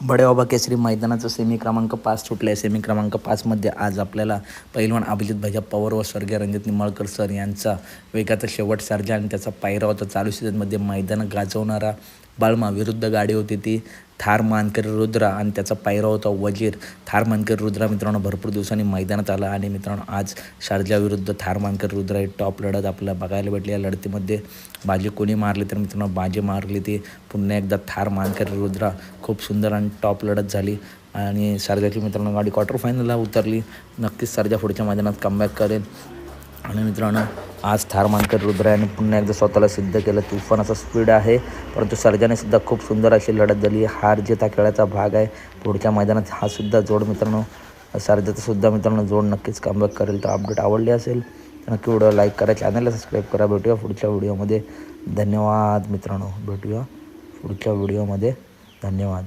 बडेबाबा केसरी मैदानाचं semi क्रमांक पाच सुटलं आहे सेमी क्रमांक पाचमध्ये आज आपल्याला पैलवान अभिजित भैया पवार व स्वर्गीय रणजित निंबाळकर सर यांचा वेगाचा शेवट सर्जा आणि त्याचा पायरा होता चालू सीझनमध्ये मैदान गाजवणारा बाळमा विरुद्ध गाडी होती ती. थार मानकर रुद्रा आणि त्याचा पायरा होता वजीर. थार मानकर रुद्रा मित्रांनो भरपूर दिवसांनी मैदानात आला आणि मित्रांनो आज शारजाविरुद्ध थार मानकर रुद्रा ही टॉप लढत आपल्याला बघायला भेटली. या लढतीमध्ये बाजी कोणी मारली तर मित्रांनो बाजी मारली ती. पुन्हा एकदा थार मानकर रुद्रा खूप सुंदर आणि टॉप लढत झाली. आणि सरजाची मित्रांनो गाडी क्वार्टर फायनलला उतरली. नक्कीच सरजा पुढच्या मैदानात कमबॅक करेल. आणि मित्रांनो आज थार मानकर रुद्रायाने पुन्हा एकदा स्वतःला सिद्ध केलं. तुफान असा स्पीड आहे परंतु सर्जाने सुद्धा खूप सुंदर अशी लढत झाली. हार जे हा खेळाचा भाग आहे. पुढच्या मैदानात हा सुद्धा जोड मित्रांनो सर्जाचा सुद्धा मित्रांनो जोड नक्कीच कमबॅक करेल. तर अपडेट आवडली असेल तर नक्की व्हिडिओ लाईक करा चॅनलला सबस्क्राईब करा. भेटूया पुढच्या व्हिडिओमध्ये. धन्यवाद मित्रांनो. भेटूया पुढच्या व्हिडिओमध्ये. धन्यवाद.